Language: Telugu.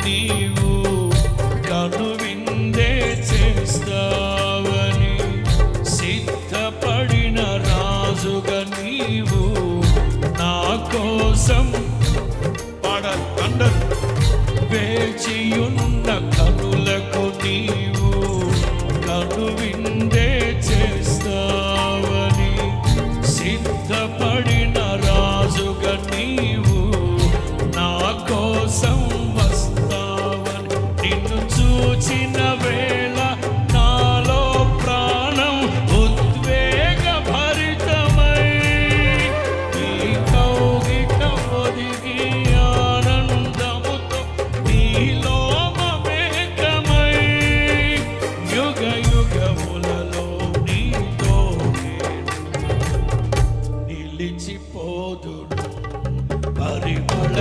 నీవు కను విందే చేస్తావని సిద్ధపడిన రాజుగా నీవు నా కోసం పడ కండలు వేచియున్న కనులకు నీవు చేస్తావని సిద్ధ విడిచిపోదుడు. పరిమళ